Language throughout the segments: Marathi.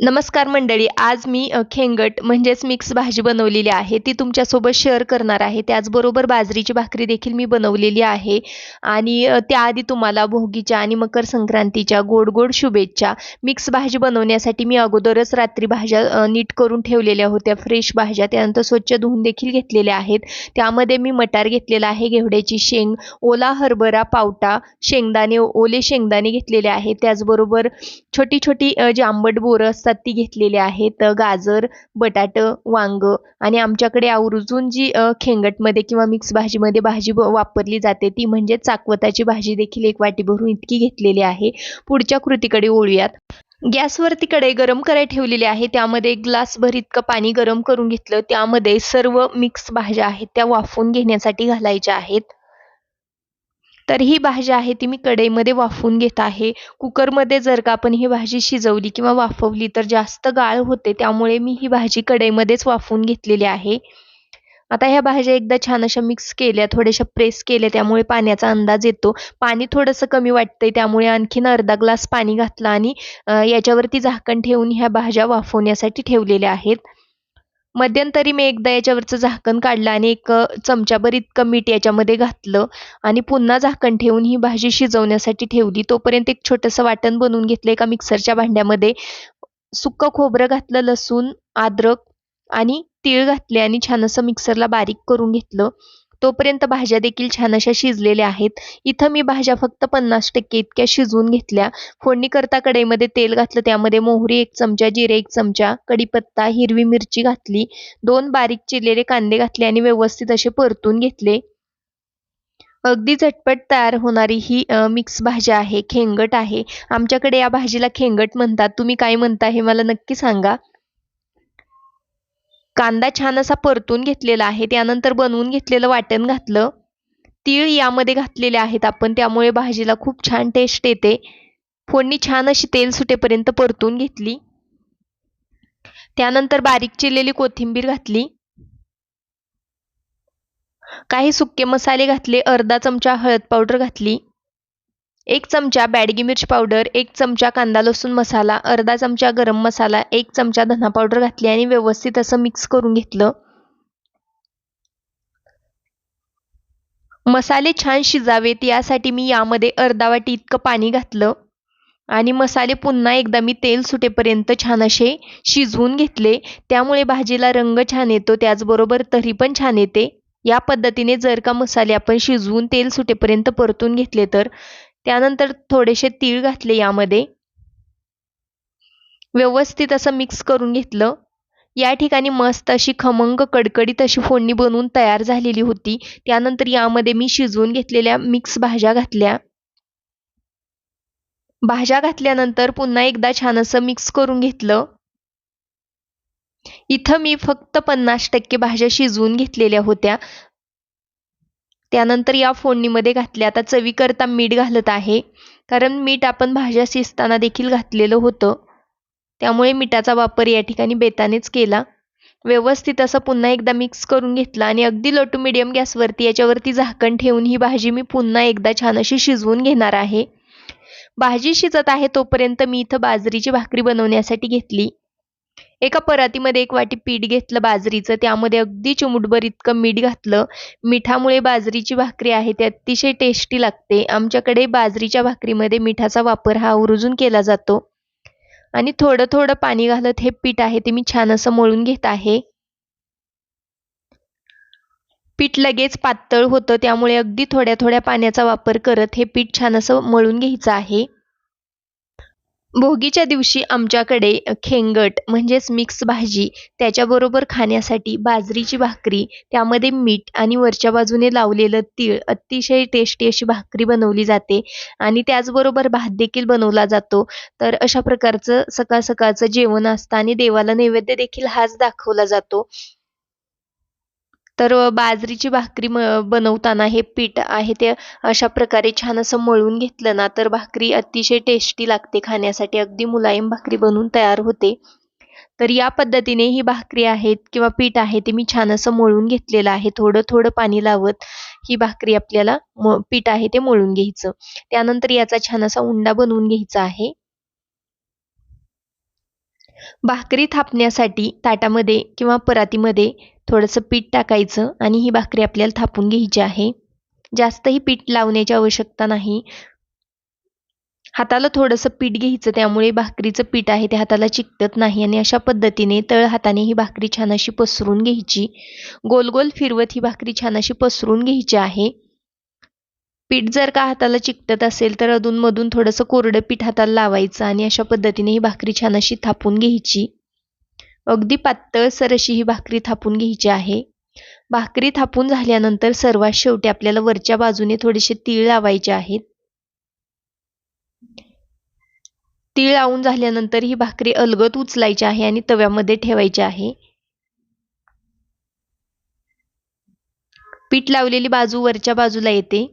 नमस्कार मंडळी आज मी खेंगट म्हणजेच मिक्स भाजी बनवलेली आहे. ती तुमच्यासोबत शेअर करणार आहे. त्याचबरोबर बाजरीची भाकरी देखील मी बनवलेली आहे. आणि त्याआधी तुम्हाला भोगीच्या आणि मकर संक्रांतीच्या गोड गोड शुभेच्छा मिक्स भाजी बनवण्यासाठी मी अगोदरच रात्री भाज्या नीट करून ठेवलेल्या होत्या. फ्रेश भाज्या त्यानंतर स्वच्छ धुवून देखील घेतलेल्या आहेत. त्यामध्ये मी मटार घेतलेला आहे घेवड्याची शेंग ओला हरभरा पावटा शेंगदाणे ओले शेंगदाणे घेतलेले आहेत. त्याचबरोबर छोटी छोटी जे जी आंबट बोरं असतात ती घेतलेली आहेत गाजर बटाट वांग आणि आमच्याकडे आवर्जून जी खेंगटमध्ये किंवा मिक्स भाजीमध्ये भाजी वापरली जाते ती म्हणजे चाकवताची भाजी देखील एक वाटी भरून इतकी घेतलेली आहे. पुढच्या कृतीकडे ओळूयात गॅसवरती कढई गरम करायला ठेवलेली आहे त्यामध्ये एक ग्लासभर इतकं पाणी गरम करून घेतलं त्यामध्ये सर्व मिक्स भाज्या आहेत त्या वाफवून घेण्यासाठी घालायच्या आहेत. तर ही भाजी आहे ती मी कढईमध्ये वाफवून घेत आहे. कुकरमध्ये जर का आपण ही भाजी शिजवली किंवा वाफवली तर जास्त गाळ होते त्यामुळे मी ही भाजी कढईमध्येच वाफवून घेतलेली आहे. आता ह्या भाज्या एकदा छान अशा मिक्स केल्या थोड्याशा प्रेस केल्या त्यामुळे पाण्याचा अंदाज येतो. पाणी थोडंसं कमी वाटतंय त्यामुळे आणखीन अर्धा ग्लास पाणी घातलं आणि याच्यावरती झाकण ठेवून ह्या भाज्या वाफवण्यासाठी ठेवलेल्या आहेत. मध्यंतरी मी एकदा याच्यावरचं झाकण काढलं आणि एक चमच्याभर इतकं मीठ याच्यामध्ये घातलं आणि पुन्हा झाकण ठेवून ही भाजी शिजवण्यासाठी ठेवली. तोपर्यंत एक छोटंसं वाटण बनवून घेतलं एका मिक्सरच्या भांड्यामध्ये. सुक्क खोबरं घातलं लसूण अद्रक आणि तीळ घातले आणि छान असं मिक्सरला बारीक करून घेतलं. तोपर्यंत भाज्या देखील छान अशा शिजलेल्या आहेत. इथं मी भाज्या फक्त पन्नास टक्के इतक्या शिजवून घेतल्या. फोडणी करता कढईमध्ये तेल घातलं त्यामध्ये मोहरी एक चमचा जिरे एक चमचा कढीपत्ता हिरवी मिरची घातली दोन बारीक चिरलेले कांदे घातले आणि व्यवस्थित असे परतून घेतले. अगदी झटपट तयार होणारी ही मिक्स भाजी आहे खेंगट आहे. आमच्याकडे या भाजीला खेंगट म्हणतात. तुम्ही काय म्हणता हे मला नक्की सांगा. कांदा छान असा परतून घेतलेला आहे त्यानंतर बनवून घेतलेलं वाटण घातलं. तीळ यामध्ये घातलेले आहेत आपण त्यामुळे भाजीला खूप छान टेस्ट येते. फोडणी छान अशी तेल सुटेपर्यंत परतून घेतली. त्यानंतर बारीक चिरलेली कोथिंबीर घातली. काही सुके मसाले घातले अर्धा चमचा हळद पावडर घातली. एक चमचा बॅडगी मिर्च पावडर एक चमचा कांदा लसूण मसाला अर्धा चमचा गरम मसाला एक चमचा धना पावडर घातली आणि व्यवस्थित असं मिक्स करून घेतलं. मसाले छान शिजावेत यासाठी मी यामध्ये अर्धा वाटी इतकं पाणी घातलं. आणि मसाले पुन्हा एकदा मी तेल सुटेपर्यंत छान असे शिजवून घेतले. त्यामुळे भाजीला रंग छान येतो त्याचबरोबर तरी पण छान येते. या पद्धतीने जर का मसाले आपण शिजवून तेल सुटेपर्यंत परतून घेतले तर त्यानंतर थोडेसे तीळ घातले यामध्ये. व्यवस्थित असं मिक्स करून घेतलं. या ठिकाणी मस्त अशी खमंग कडकडीत अशी फोडणी बनवून तयार झालेली होती. त्यानंतर यामध्ये मी शिजवून घेतलेल्या मिक्स भाज्या घातल्या. भाज्या घातल्यानंतर पुन्हा एकदा छान असं मिक्स करून घेतलं. इथं मी फक्त पन्नास टक्के भाज्या शिजवून घेतलेल्या होत्या. त्यानंतर या फोडणीमध्ये घातल्या आता चवीकरता मीठ घालत आहे. कारण मीठ आपण भाज्या शिजताना देखील घातलेलं होतं. त्यामुळे मिठाचा वापर या ठिकाणी बेतानेच केला. व्यवस्थित असं पुन्हा एकदा मिक्स करून घेतलं आणि अगदी लो टू मिडियम गॅसवरती याच्यावरती झाकण ठेवून ही भाजी मी पुन्हा एकदा छान अशी शिजवून घेणार आहे. भाजी शिजत आहे तोपर्यंत मी इथं बाजरीची भाकरी बनवण्यासाठी घेतली. एका परातीमध्ये एक वाटी पीठ घेतलं बाजरीचं. त्यामध्ये अगदी चिमुटभर इतकं मीठ घातलं. मिठामुळे बाजरीची भाकरी आहे ती अतिशय टेस्टी लागते. आमच्याकडे बाजरीच्या भाकरीमध्ये मिठाचा वापर हा आवर्जून केला जातो. आणि थोडं थोडं पाणी घालत हे पीठ आहे ते मी छान असं मळून घेत आहे. पीठ लगेच पातळ होतं. त्यामुळे अगदी थोड्या थोड्या पाण्याचा वापर करत हे पीठ छान असं मळून घ्यायचं आहे. भोगीच्या दिवशी आमच्याकडे खेंगट म्हणजेच मिक्स भाजी त्याच्याबरोबर खाण्यासाठी बाजरीची भाकरी त्यामध्ये मीठ आणि वरच्या बाजूने लावलेलं तीळ अतिशय टेस्टी अशी भाकरी बनवली जाते. आणि त्याचबरोबर भात देखील बनवला जातो. तर अशा प्रकारचं सकाळ सकाळचं जेवण असतं आणि देवाला नैवेद्य देखील हाच दाखवला जातो. तर बाजरीची भाकरी म बनवताना हे पीठ आहे ते अशा प्रकारे छान असं मळून घेतलं ना तर भाकरी अतिशय टेस्टी लागते खाण्यासाठी. अगदी मुलायम भाकरी बनवून तयार होते. तर या पद्धतीने ही भाकरी आहेत किंवा पीठ आहे ते मी छान असं मळून घेतलेलं आहे. थोडं थोडं पाणी लावत ही भाकरी आपल्याला म पीठ आहे ते मळून घ्यायचं. त्यानंतर याचा छान असा उंडा बनवून घ्यायचा आहे. भाकरी थापण्यासाठी ताटामध्ये किंवा परातीमध्ये थोडंसं पीठ टाकायचं आणि ही भाकरी आपल्याला थापून घ्यायची आहे. जास्तही पीठ लावण्याची आवश्यकता नाही. हाताला थोडंसं पीठ घ्यायचं त्यामुळे भाकरीचं पीठ आहे ते हाताला चिकटत नाही आणि अशा पद्धतीने तळ हाताने ही भाकरी छान अशी पसरून घ्यायची. गोल गोल फिरवत ही भाकरी छान अशी पसरून घ्यायची आहे. पीठ जर का हाताला चिकटत असेल तर अधूनमधून थोडंसं कोरडं पीठ हाताला लावायचं आणि अशा पद्धतीने ही भाकरी छान अशी थापून घ्यायची. अगदी पातळसर अशी ही भाकरी थापून घ्यायची आहे. भाकरी थापून झाल्यानंतर सर्वात शेवटी आपल्याला वरच्या बाजूने थोडेसे तीळ लावायचे आहेत. तीळ लावून झाल्यानंतर ही भाकरी अलगत उचलायची आहे आणि तव्यामध्ये ठेवायची आहे. पीठ लावलेली बाजू वरच्या बाजूला येते.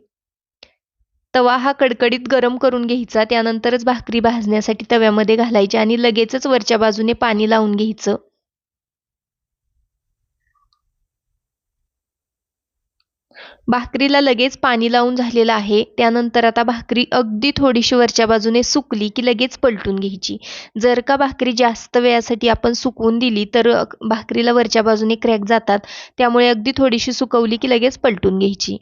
तवा हा कडकडीत गरम करून घ्यायचा त्यानंतरच भाकरी भाजण्यासाठी तव्यामध्ये घालायची आणि लगेचच वरच्या बाजूने पाणी लावून घ्यायचं. भाकरीला लगेच पाणी लावून झालेलं आहे त्यानंतर आता भाकरी अगदी थोडीशी वरच्या बाजूने सुकली की लगेच पलटून घ्यायची. जर का भाकरी जास्त वेळासाठी आपण सुकवून दिली तर भाकरीला वरच्या बाजूने क्रॅक जातात त्यामुळे अगदी थोडीशी सुकवली की लगेच पलटून घ्यायची.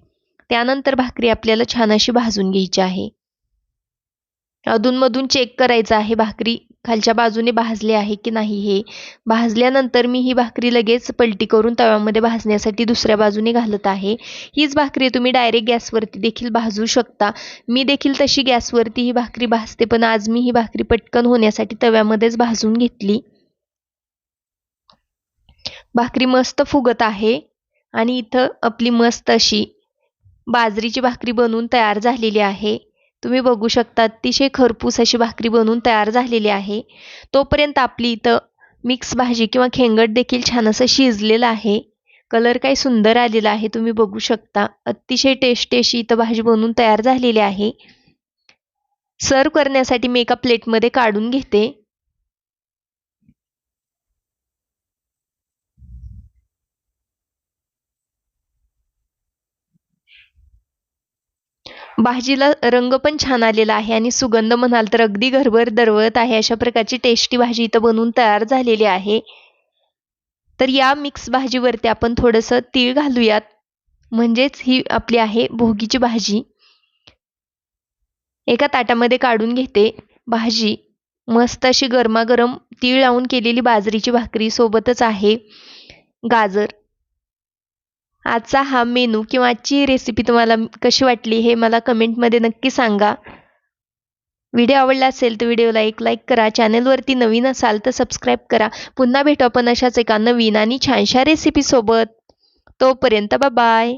त्यानंतर भाकरी आपल्याला छान अशी भाजून घ्यायची आहे. अधूनमधून चेक करायचं आहे भाकरी खालच्या बाजूने भाजले आहे की नाही हे. भाजल्यानंतर मी ही भाकरी लगेच पलटी करून तव्यामध्ये भाजण्यासाठी दुसऱ्या बाजूने घालत आहे. हीच भाकरी तुम्ही डायरेक्ट गॅसवरती देखील भाजू शकता. मी देखील तशी गॅसवरती ही भाकरी भाजते पण आज मी ही भाकरी पटकन होण्यासाठी तव्यामध्येच भाजून घेतली. भाकरी मस्त फुगत आहे आणि इथं आपली मस्त अशी बाजरीची भाकरी बनवून तयार झालेली आहे. तुम्ही बघू शकता अतिशय खरपूस अशी भाकरी बनवून तयार झालेली आहे. तोपर्यंत आपली इथं मिक्स भाजी किंवा खेंगट देखील छान असं शिजलेलं आहे. कलर काही सुंदर आलेला आहे तुम्ही बघू शकता. अतिशय टेस्टी अशी इथं भाजी बनवून तयार झालेली आहे. सर्व करण्यासाठी मी एका प्लेटमध्ये काढून घेते. भाजीला रंग पण छान आलेला आहे आणि सुगंध म्हणाल तर अगदी घरभर दरवळत आहे. अशा प्रकारची टेस्टी भाजी इथं बनवून तयार झालेली आहे. तर या मिक्स भाजीवरती आपण थोडंसं तीळ घालूयात. म्हणजेच ही आपली आहे भोगीची भाजी. एका ताटामध्ये काढून घेते भाजी. मस्त अशी गरमागरम तीळ लावून केलेली बाजरीची भाकरी सोबतच आहे. गाजर. आजचा हा मेनू किंवा आजची रेसिपी तुम्हाला कशी वाटली हे मला कमेंटमध्ये नक्की सांगा. व्हिडिओ आवडला असेल तर व्हिडिओला एक लाईक करा. चॅनलवरती नवीन असाल तर सबस्क्राईब करा. पुन्हा भेटू आपण अशाच एका नवीन आणि छानशा रेसिपीसोबत तोपर्यंत बाय